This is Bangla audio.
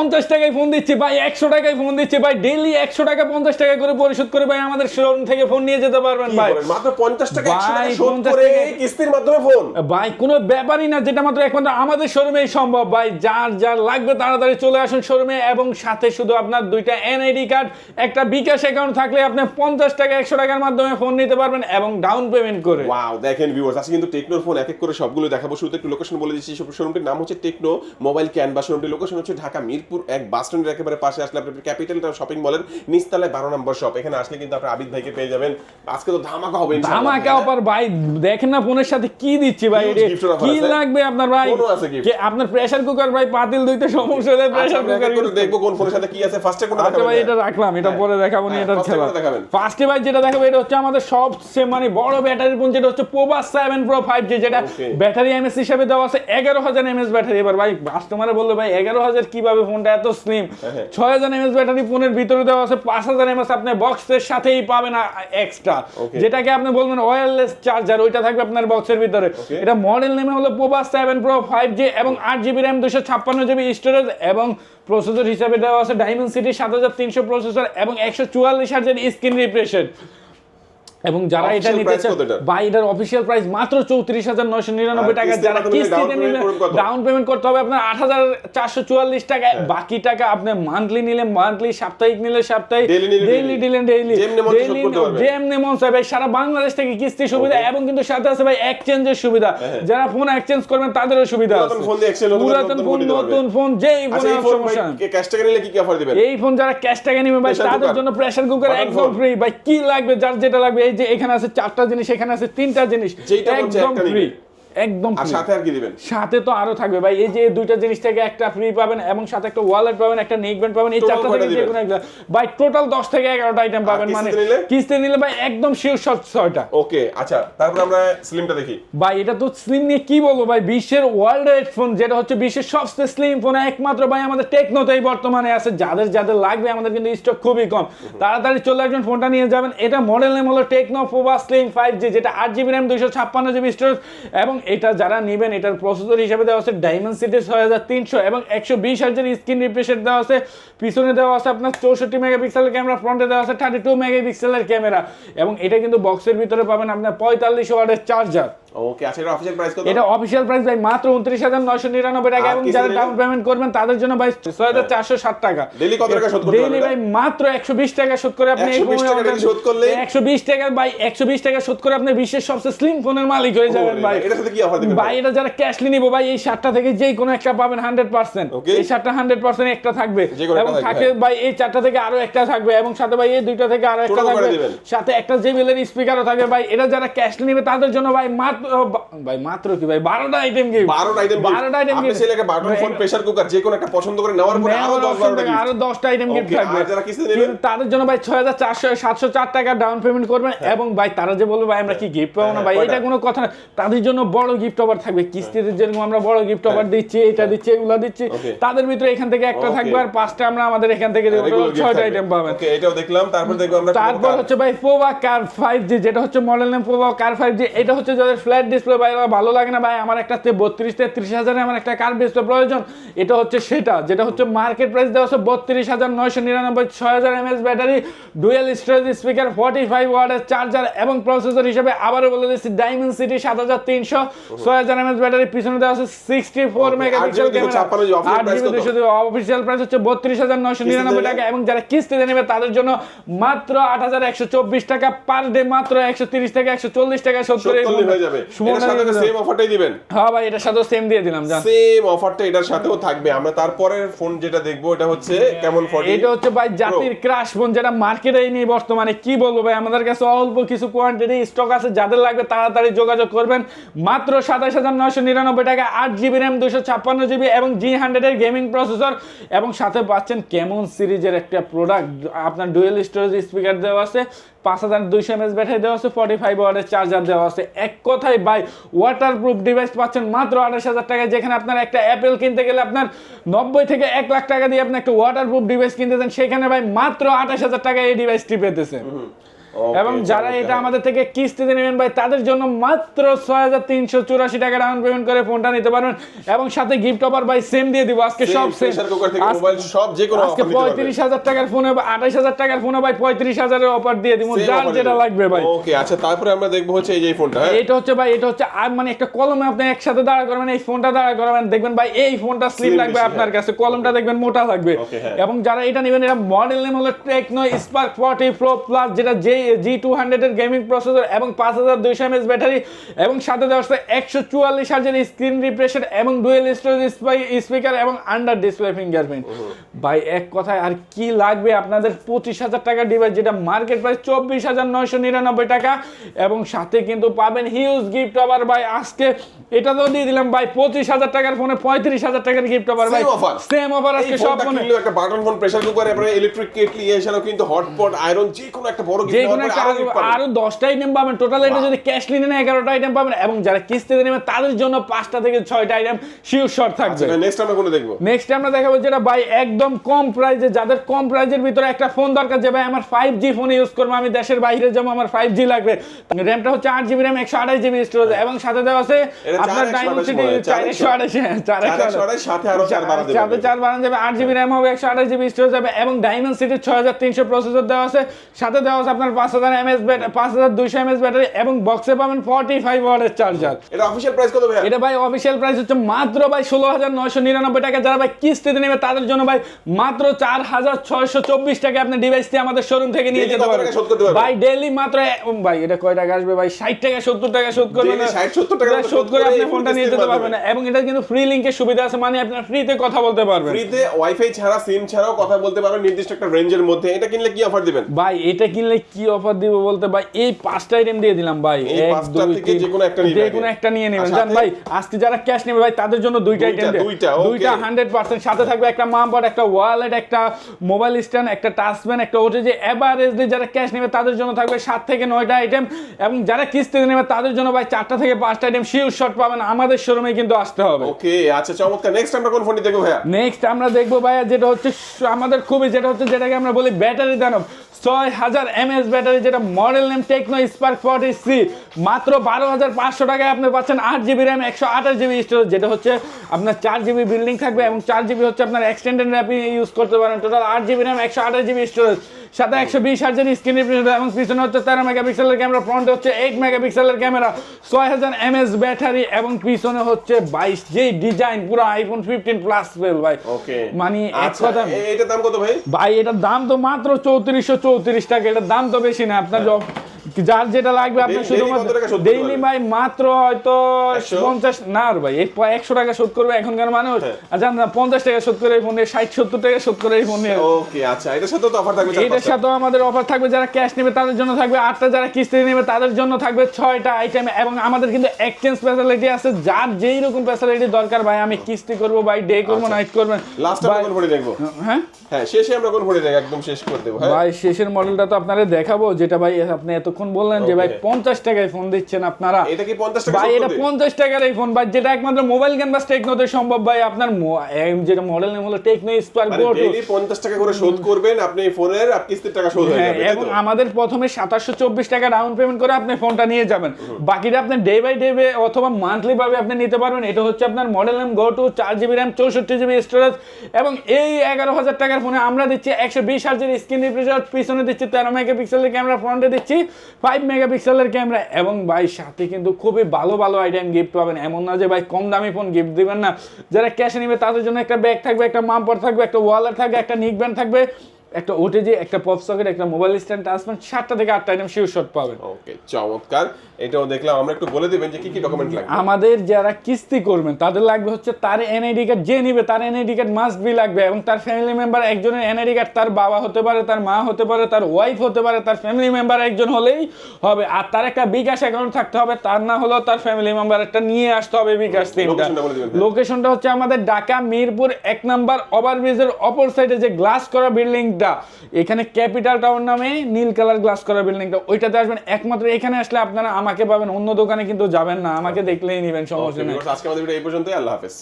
পঞ্চাশ টাকায় ফোন দিচ্ছি ভাই একশো টাকায় ফোন দিচ্ছি ভাই ডেইলি একশো টাকা পঞ্চাশ টাকা করে পরিশোধ করে ভাই আমাদের শোরুম থেকে ফোন নিয়ে যেতে পারবেন ভাই। মাত্র 50 টাকা 100 টাকা ভাই, শোধ 50 করে টাকা- এই কিস্তির মাধ্যমে ফোন ভাই কোনো ব্যাপারই না যেটা মাত্র একমাত্র আমাদের শোরুমেই সম্ভব ভাই। যার যার লাগবে তাড়াতাড়ি চলে আসুন শোরুমে এবং সাথে শুধু আপনার দুইটা এনআইডি কার্ড একটা বিকাশ অ্যাকাউন্ট থাকলে আপনি পঞ্চাশ টাকা একশো টাকার মাধ্যমে ফোন নিতে পারবেন এবং ডাউন পেমেন্ট করে। ওয়াও দেখেন ভিউয়ার্স আজকে কিন্তু টেকনোর ফোন এক এক করে সবগুলো দেখাবো। শুরুতে একটু লোকেশন বলে দিচ্ছি শোরুমটির নাম হচ্ছে টেকনো মোবাইল ক্যান বা শোরুমটির লোকেশন হচ্ছে ঢাকা মিরপুর। এক বাস স্ট্যান্ডের একেবারে পাশে আসলে আপনি ক্যাপিটাল শপিং মলের নিচতলায় বারো নম্বর শপ। এখানে আসলে কিন্তু আপনি আবিদ ভাইকে পেয়ে যাবেন। আজকে তো ধামাকা হবে ধামাকা অফার ভাই দেখেন না ফোনের সাথে কি দিচ্ছি ভাই এটা কি লাগবে আপনার ভাই। যে আপনার প্রেসার কুকার ভাই পাতিল দুইতে সমস্যা আচ্ছা, প্রেসার কুকার করে দেখব কোন ফোনের সাথে কি আছে। ফার্স্টে কোনটা আচ্ছা ভাই এটা রাখলাম এটা হ্যাঁ। পরে দেখাবো নি হ্যাঁ, first খেলা ফার্স্টে ভাই যেটা দেখাবো এটা হচ্ছে আমাদের সবচেয়ে মানে বড় ব্যাটারি ফোন যেটা হচ্ছে Pova seven pro five G যেটা ব্যাটারি এমএস হিসেবে দেওয়া আছে। এগারো হাজার এমএস ব্যাটারি এবার ভাই কাস্টমারে বলল ভাই এগারো হাজার কীভাবে ফোনটা এত স্লিম হ্যাঁ। ছয় হাজার এমএস ব্যাটারি ফোনের ভিতরে দেওয়া আছে পাঁচ হাজার এমএস আপনি বক্সের সাথেই পাবেন এক্সট্রা যেটাকে আপনি বলবেন ওয়্যারলেস চার্জার ওইটা থাকবে আপনার বক্সের ভিতরে। এটা মডেল নেমে হলো Pova seven pro five G এবং আট জিবি র্যাম দুশো ছাপ্পান্ন জিবি স্টোরেজ এবং প্রসেসর হিসাবে দেওয়া আছে ডায়মন্ড সিটি সাত হাজার তিনশো প্রসেসর এবং একশো চুয়াল্লিশ হাজার স্ক্রিন রিফ্রেশের এবং যারা এটা নিতে চান? বা এটার অফিসিয়াল প্রাইস মাত্র চৌত্রিশ হাজার নয়শো নিরানব্বই টাকা যারা কিস্তিতে নিলে ডাউন পেমেন্ট করতে হবে আপনার আট হাজার চারশো চুয়াল্লিশ টাকা বাকি টাকা আপনি মান্থলি নিলে মান্থলি সাপ্তাহিক নিলে সাপ্তাহিক Daily নিলে ডেইলি ডেইলি যেমনি মন চায় ভাই সারা বাংলাদেশ থেকে কিস্তি সুবিধা এবং কিন্তু সাথে আছে ভাই এক্সচেঞ্জের সুবিধা। হ্যাঁ। যারা ফোন এক্সচেঞ্জ করবেন তাদেরও সুবিধা পুরাতন আছে। ফোন নতুন ফোন ফোন নতুন ফোন যেই আচ্ছা ফোনে ফোন সমস্যা। ক্যাশ টাকা নিলে কি কি অফার দিবেন? এই ফোন যারা ক্যাশ টাকা নিবে ভাই তাদের জন্য প্রেসার কুকার একদম ফ্রি ভাই কি লাগবে যার যেটা লাগবে যে এখানে আছে চারটা জিনিস এখানে আছে তিনটা জিনিস একদম ফ্রি। একদম আর সাথে আর কি দিবেন? সাথে তো আরও থাকবে ভাই। এই যে দুইটা জিনিস থেকে একটা ফ্রি পাবেন এবং সাথে একটা ওয়ালেট পাবেন একটা নেক ব্যান্ড পাবেন এই চারটা থেকে যে কোনো একটা ভাই টোটাল 10 থেকে 11টা আইটেম পাবেন। মানে নিলে? কিস্তি নিলে ভাই একদম ছয়টা। ওকে আচ্ছা তারপর আমরা স্লিমটা দেখি। ভাই এটা তো স্লিম নিয়ে কি বলব ভাই? বিশ্বের ওয়ার্ল্ড হেডফোন যেটা হচ্ছে বিশ্বের সবচেয়ে স্লিম ফোন একমাত্র ভাই আমাদের টেকনোতেই বর্তমানে আছে। যাদের যাদের লাগবে আমাদের কিন্তু স্টক খুবই কম। তাড়াতাড়ি চলে আসবেন ফোনটা নিয়ে যাবেন। এটা মডেল নেম হলো Tecno Pova slim five G যেটা আট জিবি র্যাম দুইশো ছাপ্পান্ন জিবি স্টোরেজ এবং এটা যারা নেবেন, এটার প্রসেসর হিসেবে দেওয়া আছে ডায়মন্ড সিটি ছয় হাজার তিনশো এবং একশো বিশ হাজার স্ক্রিন রিফ্রেশের দেওয়া আছে। পিছনে দেওয়া আছে আপনার চৌষট্টি মেগাপিক্সেলের ক্যামেরা ফ্রন্টে দেওয়া আছে থার্টি টু মেগাপিক্সেলের ক্যামেরা এবং এটা কিন্তু বক্সের ভিতরে পাবেন আপনার পঁয়তাল্লিশ ওয়ার্ডের চার্জার ওকে আচ্ছা এটা অফিসিয়াল প্রাইস কত? এটা অফিসিয়াল প্রাইস ভাই মাত্র উনত্রিশ হাজার নয়শো নিরানব্বই টাকা এবং যারা ডাউন পেমেন্ট করবেন তাদের জন্য ভাই ষাট টাকা। Daily কত টাকা শোধ করতে ডেইলি ভাই মাত্র একশো বিশ টাকা শোধ করে আপনি 120 টাকা শোধ? একশো বিশ টাকা ভাই একশো বিশ টাকা শোধ করে আপনি বিশ্বের সবচেয়ে স্লিম ফোনের মালিক হয়ে যাবেন ভাই। এটার সাথে কি offer দিবেন ভাই এটা যারা ক্যাশলি নিবো ভাই এই শার্টটা থেকে যেই কোনো একটা পাবেন হান্ড্রেড পার্সেন্ট Okay. এই শার্টটা হান্ড্রেড পার্সেন্ট একটা থাকবে। এবং থাকে হ্যাঁ। ভাই এই চারটা থেকে আরও একটা থাকবে এবং সাথে ভাই এই দুইটা থেকে আরও একটা থাকবে। সাথে একটা জেবিলের স্পিকারও থাকবে ভাই এটা যারা ক্যাশ নিবে তাদের জন্য ভাই মাত্র ভাই মাত্র কি ভাই? বারোটা আইটেম কি 12টা আইটেম আইটেম আপনি চাইলে একটা বাটন ফোন প্রেসার কুকার যে কোনো একটা পছন্দ করে নেওয়ার পরে আরও 10 12টা gift। আরও দশটা আইটেম গিফট থাকবে। যারা কিস্তি নেবেন? তাদের জন্য ভাই টাকা ডাউন পেমেন্ট করবেন এবং ভাই তারা যে বলবে ভাই আমরা কি গিফট পাবো না? হ্যাঁ, ভাই এটা কোনো কথা না। তাদের জন্য বড় গিফট অফার থাকবে। কিস্তিতে যেরকম আমরা বড় গিফট অফার দিচ্ছি এটা দিচ্ছি এগুলো দিচ্ছি তাদের ভিতরে এখান থেকে একটা থাকবে আর পাঁচটা আমরা আমাদের এখান থেকে ছয়টা আইটেম পাবেন। এটাও দেখলাম। তারপর দেখব আমরা তারপর হচ্ছে ভাই পোভা কার ফাইভ জি যেটা হচ্ছে মডেল নেম পোভা কার ফাইভ জি এটা হচ্ছে যাদের ফ্ল্যাট ডিসপ্লে ভাই আমার ভালো লাগে না ভাই? আমার একটা বত্রিশ তেত্রিশ হাজারে আমার একটা কার ডিসপ্লে প্রয়োজন। এটা হচ্ছে সেটা যেটা হচ্ছে মার্কেট প্রাইস দেওয়া হচ্ছে বত্রিশ হাজার নয়শো নিরানব্বই ছয় হাজার MS battery dual storage speaker forty five ওয়ার্ডের চার্জার এবং প্রসেসর হিসেবে আবারও বলে দিচ্ছি ডায়মন্ড সিটি সাত হাজার তিনশো ছয় হাজার এমএস ব্যাটারি পিছনে দেওয়া আছে সিক্সটি ফোর মেগাপিক্সেল ক্যামেরা 56 আট জিবি? দুশো অফিসিয়াল প্রাইস হচ্ছে বত্রিশ হাজার নয়শো নিরানব্বই টাকা এবং যারা কিস্তিতে নেবে তাদের জন্য মাত্র আট হাজার একশো চব্বিশ টাকা পার ডে মাত্র একশো তিরিশ থেকে একশো চল্লিশ টাকা সত্তর হয়ে যাবে। এটার সাথে সেম অফারটাই দিবেন। হ্যাঁ ভাই এটার সাথেও সেম দিয়ে দিলাম জান। সেম অফারটা এটার সাথেও থাকবে। আমরা তারপরের ফোন যেটা দেখব এটা হচ্ছে কেমন ফোন এটা হচ্ছে ভাই জাতির ক্রাশ ফোন যেটা মার্কেটে নেই বর্তমানে। কি বলব ভাই আমাদের কাছে অল্প কিছু কোয়ান্টিটি স্টক আছে যাদের লাগবে তাড়াতাড়ি যোগাযোগ করবেন। মাত্র সাতাশ হাজার নয়শো নিরানব্বই টাকা আট জিবি র্যাম দুশো ছাপ্পান্ন জিবি এবং জি হান্ড্রেডের গেমিং প্রসেসর এবং সাথে পাচ্ছেন কেমন সিরিজের একটা প্রোডাক্ট আপনার ডুয়েল স্টোরেজ স্পিকার দেওয়া আছে পাঁচ হাজার দুইশো এমএস ব্যাটারি দেওয়া আছে ফর্টি ফাইভ ওয়ার্ডের চার্জার দেওয়া আছে। এক কথায় বাই ওয়াটার প্রুফ ডিভাইস পাচ্ছেন মাত্র আঠাশ হাজার টাকায়, যেখানে আপনার একটা অ্যাপেল কিনতে গেলে আপনার নব্বই থেকে এক লাখ টাকা দিয়ে আপনি একটা ওয়াটারপ্রুফ ডিভাইস কিনতেছেন সেখানে ভাই মাত্র আঠাশ হাজার টাকায় এই ডিভাইসটি পেতেছে। এবং যারা এটা আমাদের থেকে কিস্তিতে নেবেন ভাই তাদের জন্য মাত্র ছয় হাজার তিনশো চুরাশি টাকা ডাউন পেমেন্ট করে ফোনটা নিতে পারবেন। এবং সাথে গিফট অফার ভাই সেম দিয়ে দিব। আজকে সব সেম সব যে কোনো আজকে। পঁয়ত্রিশ হাজার টাকার ফোনে বা আঠাইশ হাজার টাকার ফোনে ভাই পঁয়ত্রিশ হাজারের অফার দিয়ে দিব। যার যেটা লাগবে ভাই। ওকে আচ্ছা তারপরে আমরা দেখব হচ্ছে এই যে ফোনটা হ্যাঁ? এটা হচ্ছে ভাই এটা হচ্ছে আর মানে একটা কলমে আপনি একসাথে দাঁড়া করবেন এই ফোনটা দাঁড়া করবেন। দেখবেন ভাই এই ফোনটা স্লিম লাগবে আপনার হ্যাঁ। কাছে কলমটা দেখবেন মোটা লাগবে। হ্যাঁ। এবং যারা এটা নেবেন এটা মডেল নেম হলো Tecno Spark forty pro plus যেটা জে জি টু হান্ড্রেডের গেমিং প্রসেসর এবং পাঁচ হাজার দুইশো এমএস ব্যাটারি এবং সাথে দেওয়া হচ্ছে একশো চুয়াল্লিশ হাজার স্ক্রিন রিফ্রেশার এবং ডুয়েল স্টোরেজ স্পিকার এবং আন্ডার ডিসপ্লে ফিঙ্গারপ্রিন্ট ভাই এক কথায় আর কি লাগবে আপনাদের? পঁচিশ হাজার টাকা ডিভাইস যেটা মার্কেট প্রাইস চব্বিশ হাজার নয়শো নিরানব্বই টাকা। এবং সাথে কিন্তু পাবেন হিউজ গিফট আবার ভাই আজকে এটা তো দিয়ে দিলাম ভাই পঁচিশ হাজার টাকার ফোনে পঁয়ত্রিশ হাজার টাকার গিফট আবার ভাই। সেম অফার আজকে সব ফোনে একটা বাটন ফোন প্রেসার কুকার এরপরে ইলেকট্রিক কেটলি এছাড়াও কিন্তু হটপট আয়রন যে কোনো একটা বড় যে গিফট কোনো একটা আরো- আরও দশটা আইটেম পাবেন। টোটাল এটা যদি ক্যাশ নিয়ে নেন এগারোটা আইটেম পাবেন। এবং যারা কিস্তিতে নেবেন তাদের জন্য পাঁচটা থেকে ছয়টা আইটেম শিওর শর্ট থাকবে। নেক্সট আমরা কোনে দেখব? নেক্সট আমরা দেখাবো যেটা ভাই একদম কম প্রাইজে যাদের কম প্রাইজের ভিতরে একটা ফোন দরকার যে ভাই আমার ফাইভ জি ফোন ইউজ করব আমি দেশের বাইরে যাব আমার ফাইভ জি লাগবে। র্যামটা হচ্ছে আট জিবি র্যাম একশো আঠাশ জিবি স্টোরেজ এবং সাথে দেওয়া আছে আপনার 428 ডায়মন্ড সিটি চার একশো আঠাশ সাথে চার যাবে। আট জিবি র্যাম হবে একশো আঠাশ জিবি স্টোরেজ যাবে এবং ছয় হাজার তিনশো প্রসেসর দেওয়া আছে। সাথে দেওয়া আছে আপনার পাঁচ হাজার এমএস পাঁচ হাজার দুইশো এমএস ব্যাটারি এবং বক্সে পাবেন ফর্টি ফাইভ ওয়ার্ডের চার্জার এটা অফিশিয়াল প্রাইস কত ভাইয়া? এটা ভাই অফিসিয়াল প্রাইস হচ্ছে মাত্র ভাই ষোলো হাজার নয়শো নিরানব্বই টাকা। যারা ভাই কিস্তিতে নেবে তাদের জন্য ভাই মাত্র চার হাজার ছয়শো চব্বিশ টাকা আপনি ডিভাইসটি আমাদের শোরুম থেকে নিয়ে যেতে পারবেন? ভাই ডেইলি মাত্র ভাই এটা কয় টাকা আসবে ভাই? ষাট টাকা সত্তর টাকা শোধ করবেন Daily 60, 70 টাকা শোধ করে আপনি ফোনটা নিয়ে যেতে পারবেন। এবং এটা কিন্তু ফ্রি লিঙ্কের সুবিধা আছে মানে আপনার ফ্রিতে কথা বলতে পারবেন। ফ্রিতে ওয়াইফাই ছাড়া সিম ছাড়াও কথা বলতে পারবেন নির্দিষ্ট একটা রেঞ্জের মধ্যে। এটা কিনলে কি অফার দিবেন? ভাই এটা কিনলে কি অফার দিব বলতে ভাই এই পাঁচটা আইটেম দিয়ে দিলাম ভাই। এক দুই তিন যেকোনো একটা নিবে যে কোনো একটা নিয়ে নেবেন। জান ভাই আজকে যারা ক্যাশ নেবে ভাই তাদের জন্য দুইটা আইটেম দুইটা, দুইটা হান্ড্রেড পার্সেন্ট সাথে থাকবে একটা মামপাট একটা ওয়ালেট একটা মোবাইল স্ট্যান্ড একটা টাচপ্যান একটা ওটিজি এভারেজলি যারা ক্যাশ নেবে তাদের জন্য থাকবে সাত থেকে নয়টা আইটেম এবং যারা কিস্তিতে নেবে তাদের জন্য ভাই চারটা থেকে পাঁচটা আইটেম শিওর শট পাবেন আমাদের শোরুমে কিন্তু আসতে হবে। ওকে আচ্ছা চমৎকার। নেক্সট আমরা কোন ফোনটি দেখব ভাইয়া? নেক্সট আমরা দেখব ভাইয়া যেটা হচ্ছে আমাদের খুবই যেটা হচ্ছে যেটাকে আমরা বলি ব্যাটারি দানব। ছয় হাজার এমএস ব্যাটারি যেটা model name Tecno Spark forty C মাত্র বারো হাজার পাঁচশো টাকায় আপনি পাচ্ছেন আট জিবি র্যাম একশো আঠাশ জিবি স্টোরেজ যেটা হচ্ছে আপনার চার জিবি বিল্ডিং থাকবে এবং চার জিবি হচ্ছে আপনার এক্সটেন্ডেড র্যাপি ইউজ করতে পারেন। টোটাল আট জিবি র্যাম একশো আঠাশ জিবি স্টোরেজ সাথে একশো বিশ হাজার স্ক্রিন এবং পিছনে হচ্ছে তেরো মেগাপিক্সেলের ক্যামেরা ফ্রন্টে হচ্ছে মেগাপিক্সেলের ক্যামেরা ছয় হাজার এমএস ব্যাটারি এবং পিছনে হচ্ছে বাইশ যেই ডিজাইন পুরো আইফোন ফিফটিন প্লাস ফেল ভাই। ওকে। মানে এক আচ্ছা কথা এ- এটার দাম কত ভাই? ভাই এটার দাম তো মাত্র চৌত্রিশশো চৌত্রিশ টাকা এটার দাম তো বেশি না আপনার য- যার যেটা লাগবে আপনি শুধুমাত্র ডেইলি ভাই মাত্র হয়তো পঞ্চাশ না আর ভাই একশো টাকা শোধ করবে এখনকার মানুষ? হ্যাঁ। জান না পঞ্চাশ টাকা শোধ করে এই ফোন ষাট সত্তর টাকা শোধ করে এই ফোন নিয়ে। ওকে আচ্ছা এটার সাথে তো অফার থাকবে এটার সাথেও আমাদের অফার থাকবে যারা ক্যাশ নেবে তাদের জন্য থাকবে আটটা যারা কিস্তি নেবে তাদের জন্য থাকবে ছয়টা আইটেম এবং আমাদের কিন্তু এক্সচেঞ্জ ফ্যাসিলিটি আছে যার যেই রকম ফ্যাসিলিটি দরকার ভাই আমি কিস্তি করব ভাই ডে করব। নাইট করবেন লাস্ট আমরা কোন ফোনটি দেখব হ্যাঁ হ্যাঁ শেষে আমরা কোন ফোনটি দেখব একদম শেষ করে দেবো হ্যাঁ ভাই শেষের মডেলটা তো আপনারা দেখাবো যেটা ভাই আপনি এতক্ষণ বললেন যে ভাই Okay. পঞ্চাশ টাকায় ফোন দিচ্ছেন আপনারা এটা কি পঞ্চাশ টাকা ভাই এটা করতে? পঞ্চাশ টাকার এই ফোন ভাই যেটা একমাত্র মোবাইল গেম ক্যানভাস টেকনোতে সম্ভব ভাই আপনার এম যেটা মডেল নেম হলো Tecno Spark go two daily পঞ্চাশ টাকা করে শোধ করবেন আপনি এই ফোনের কিস্তির টাকা শোধ হয়ে হ্যাঁ যাবে এবং আমাদের প্রথমে সাতাশশো চব্বিশ টাকা ডাউন পেমেন্ট করে আপনি ফোনটা নিয়ে যাবেন। বাকিটা আপনি ডে বাই ডে অথবা মান্থলি ভাবে আপনি নিতে পারবেন। এটা হচ্ছে আপনার মডেল নেম গো টু চার জিবি র্যাম চৌষট্টি জিবি স্টোরেজ এবং এই এগারো হাজার টাকার ফোনে আমরা দিচ্ছি একশো বিশ হাজার স্ক্রিন রিফ্রেশার পিছনে দিচ্ছি তেরো মেগাপিক্সেলের ক্যামেরা ফ্রন্টে দিচ্ছি ফাইভ মেগাপিক্সেলের ক্যামেরা এবং ভাই সাথে কিন্তু খুবই ভালো ভালো আইটেম গিফট পাবেন। এমন না যে ভাই কম দামি ফোন গিফট দিবেন না। যারা ক্যাশে নেবে তাদের জন্য একটা ব্যাগ থাকবে একটা মাম্পার থাকবে একটা ওয়ালেট থাকবে একটা নিক ব্যান্ড থাকবে। একটা ওটিজি, একটা পপ সকেট একটা মোবাইল স্ট্যান্ড ট্রান্সফার সাতটা থেকে আটটা আইটেম শিওর শট পাবেন। ওকে চমৎকার। এটাও দেখলাম। আমরা একটু বলে দিবেন যে কি কি ডকুমেন্ট লাগবে। আমাদের যারা কিস্তি করবেন তাদের লাগবে হচ্ছে তার এনআইডি কার্ড যে নিবে তার এনআইডি কার্ড মাস্ট বি লাগবে এবং তার ফ্যামিলি মেম্বার একজনের এনআইডি কার্ড তার বাবা হতে পারে তার মা হতে পারে তার ওয়াইফ হতে পারে তার ফ্যামিলি মেম্বার একজন হলেই হবে। আর তার একটা বিকাশ অ্যাকাউন্ট থাকতে হবে তার না হলেও তার ফ্যামিলি মেম্বার একটা নিয়ে আসতে হবে বিকাশ লোকেশনটা লোকেশনটা হচ্ছে আমাদের ঢাকা মিরপুর এক নাম্বার ওভারব্রিজের অপর সাইডে যে গ্লাস করা বিল্ডিংটা এখানে ক্যাপিটাল টাউন নামে নীল কালার গ্লাস করা বিল্ডিংটা ওইটাতে আসবেন। একমাত্র এখানে আসলে আপনারা আমাকে পাবেন অন্য দোকানে কিন্তু যাবেন না। আমাকে দেখলেই নিবেন সমস্যা নেই। আজকে আমাদের ভিডিও এই পর্যন্তই। আল্লাহ হাফেজ।